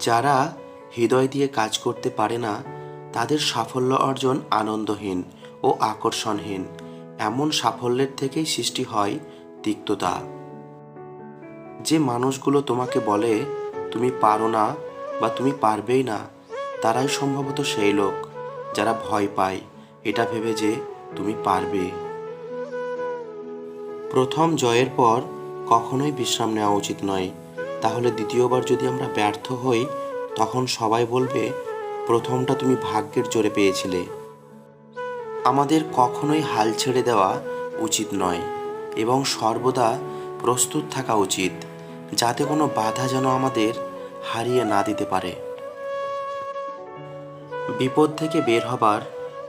যারা হৃদয় দিয়ে কাজ করতে পারে না, তাদের সাফল্য অর্জন আনন্দহীন ও আকর্ষণহীন। এমন সাফল্যের থেকেই সৃষ্টি হয় তিক্ততা। যে মানুষগুলো তোমাকে বলে, তুমি পারো না বা তুমি পারবেই না, তারাই সম্ভবত সেই লোক যারা ভয় পায় এটা ভেবে যে তুমি পারবে। প্রথম জয়ের পর কখনোই বিশ্রাম নেওয়া উচিত নয়। তাহলে দ্বিতীয়বার যদি আমরা ব্যর্থ হই, তখন সবাই বলবে, প্রথমটা তুমি ভাগ্যের জোরে পেয়েছিলে। আমাদের কখনোই হাল ছেড়ে দেওয়া উচিত নয় এবং সর্বদা প্রস্তুত থাকা উচিত, যাতে কোনো বাধা যেন আমাদের হারিয়ে না দিতে পারে। বিপদ থেকে বের হবার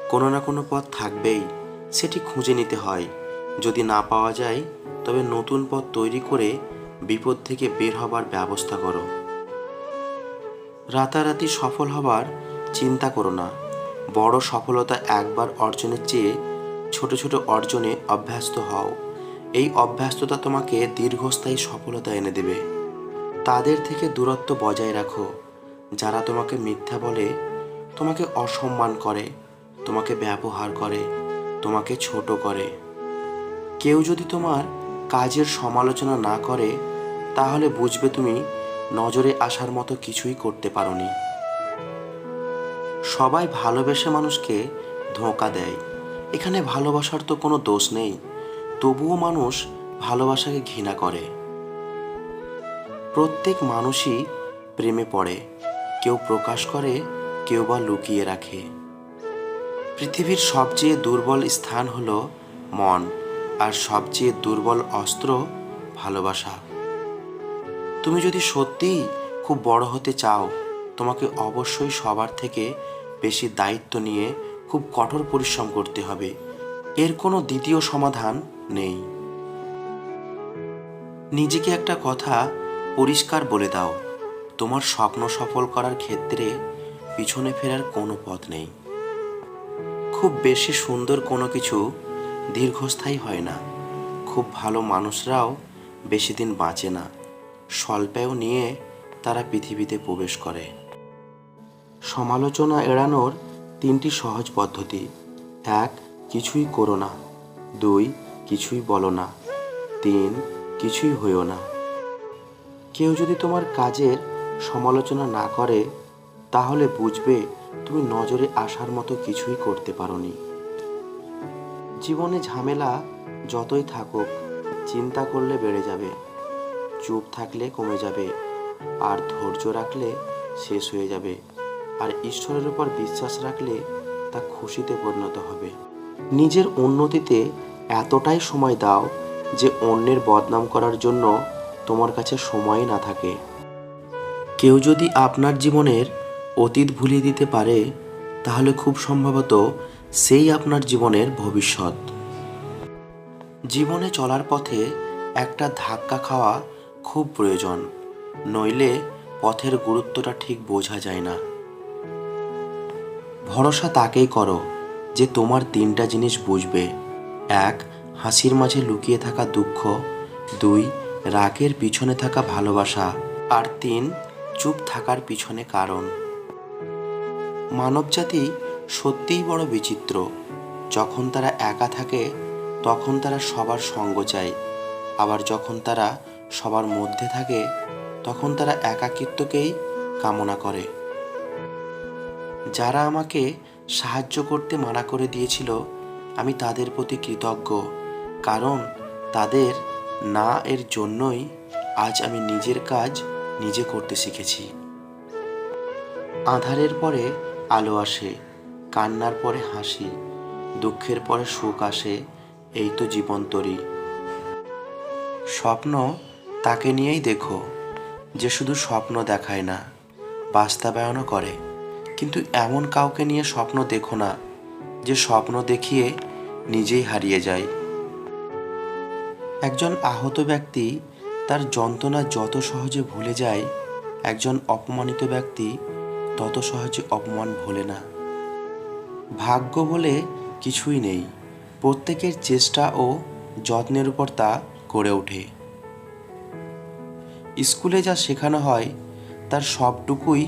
কোনো না কোনো পথ থাকবেই, সেটি খুঁজে নিতে হয়। যদি না পাওয়া যায়, তবে নতুন পথ তৈরি করে বিপদ থেকে বের হবার ব্যবস্থা করো। রাতারাতি সফল হবার চিন্তা করো না। বড় সফলতা একবার অর্জনের চেয়ে ছোট ছোট অর্জনে অভ্যস্ত হও। এই অভ্যস্ততা তোমাকে দীর্ঘস্থায়ী সফলতা এনে দেবে। তাদের থেকে দূরত্ব বজায় রাখো। যারা তোমাকে মিথ্যা বলে, তোমাকে অসম্মান করে, তোমাকে ব্যবহার করে, তোমাকে ছোট করে। কেউ যদি তোমার কাজের সমালোচনা না করে, তাহলে বুঝবে তুমি নজরে আসার মতো কিছুই করতে পারোনি। সবাই ভালোবেসে মানুষকে ধোঁকা দেয়। এখানে ভালোবাসার তো কোনো দোষ নেই, তবুও মানুষ ভালোবাসাকে ঘৃণা করে। প্রত্যেক মানুষই প্রেমে পড়ে, কেউ প্রকাশ করে, কেউ বা লুকিয়ে রাখে। পৃথিবীর সবচেয়ে দুর্বল স্থান হলো মন। আর সবচেয়ে দুর্বল অস্ত্র ভালোবাসা। তুমি যদি সত্যিই খুব বড় হতে চাও, তোমাকে অবশ্যই সবার থেকে বেশি দায়িত্ব নিয়ে খুব কঠোর পরিশ্রম করতে হবে। এর কোনো দ্বিতীয় সমাধান নেই। নিজেকে একটা কথা পরিষ্কার বলে দাও, তোমার স্বপ্ন সফল করার ক্ষেত্রে পিছনে ফেরার কোনো পথ নেই। খুব বেশি সুন্দর কোনো কিছু দীর্ঘস্থায়ী হয় না। খুব ভালো মানুষরাও বেশি দিন বাঁচে না। স্বল্পেও নিয়ে তারা পৃথিবীতে প্রবেশ করে। সমালোচনা এড়ানোর তিনটি সহজ পদ্ধতি। এক, কিছুই করো না। দুই, কিছুই বলো না। তিন, কিছুই হইও না। কেউ যদি তোমার কাজের সমালোচনা না করে, তাহলে বুঝবে তুমি নজরে আসার মতো কিছুই করতে পারো পারোনি। জীবনে ঝামেলা যতই থাকুক, চিন্তা করলে বেড়ে যাবে। চুপ থাকলে কমে যাবে। আর ধৈর্য রাখলে শেষ হয়ে যাবে। আর ঈশ্বরের উপর বিশ্বাস রাখলে তা খুশিতে পরিণত হবে। নিজের উন্নতিতে এতটাই সময় দাও যে অন্যের বদনাম করার জন্য তোমার কাছে সময় না থাকে। কেউ যদি আপনার জীবনের অতীত ভুলিয়ে দিতে পারে, তাহলে খুব সম্ভবত সেই আপনার জীবনের ভবিষ্যৎ। জীবনে চলার পথে একটা ধাক্কা খাওয়া খুব প্রয়োজন, নইলে পথের গুরুত্বটা ঠিক বোঝা যায় না। ভরসা তাকেই করো যে তোমার তিনটা জিনিস বুঝবে। এক, হাসির মাঝে লুকিয়ে থাকা দুঃখ। দুই, রাগের পিছনে থাকা ভালোবাসা। আর তিন, চুপ থাকার পিছনে কারণ। মানবজাতি সত্যিই বড় বিচিত্র। যখন তারা একা থাকে, তখন তারা সবার সঙ্গ চায়। আবার যখন তারা সবার মধ্যে থাকে, তখন তারা একাকিত্বকেই কামনা করে। যারা আমাকে সাহায্য করতে মানা করে দিয়েছিল, আমি তাদের প্রতি কৃতজ্ঞ। কারণ তাদের না এর জন্যই আজ আমি নিজের কাজ নিজে করতে শিখেছি। আধারের পরে আলো আসে। কান্নার পরে হাসি, দুঃখের পরে সুখ আসে, এই তো জীবন তরি। স্বপ্ন তাকে নিয়েই দেখো, যে শুধু স্বপ্ন দেখায় না, বাস্তবায়নও করে। কিন্তু এমন কাউকে নিয়ে স্বপ্ন দেখো না, যে স্বপ্ন দেখিয়ে নিজেই হারিয়ে যায়। একজন আহত ব্যক্তি তার যন্ত্রণা যত সহজে ভুলে যায়, একজন অপমানিত ব্যক্তি তত সহজে অপমান ভোলে না। ভাগ্য বলে কিছুই নেই। প্রত্যেকের চেষ্টা ও যত্নের উপর তা গড়ে ওঠে। স্কুলে যা শেখানো হয়, তার সবটুকুই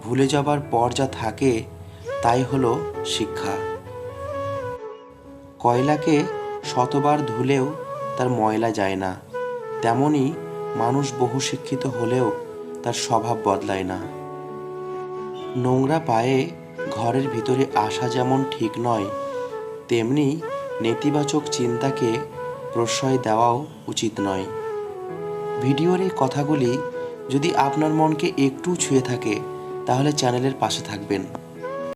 ভুলে যাবার পর যা থাকে, তাই হলো শিক্ষা। কয়লাকে শতবার ধুলেও তার ময়লা যায় না। তেমনি মানুষ বহু শিক্ষিত হলেও তার স্বভাব বদলায় না। নোংরা পায়ে ঘরের ভিতরে আসা যেমন ঠিক নয়, তেমনি নেতিবাচক চিন্তাকে প্রশ্রয় দেওয়াও উচিত নয়। ভিডিওর এই কথাগুলি যদি আপনার মনকে একটু ছুঁয়ে থাকে, তাহলে চ্যানেলের পাশে থাকবেন।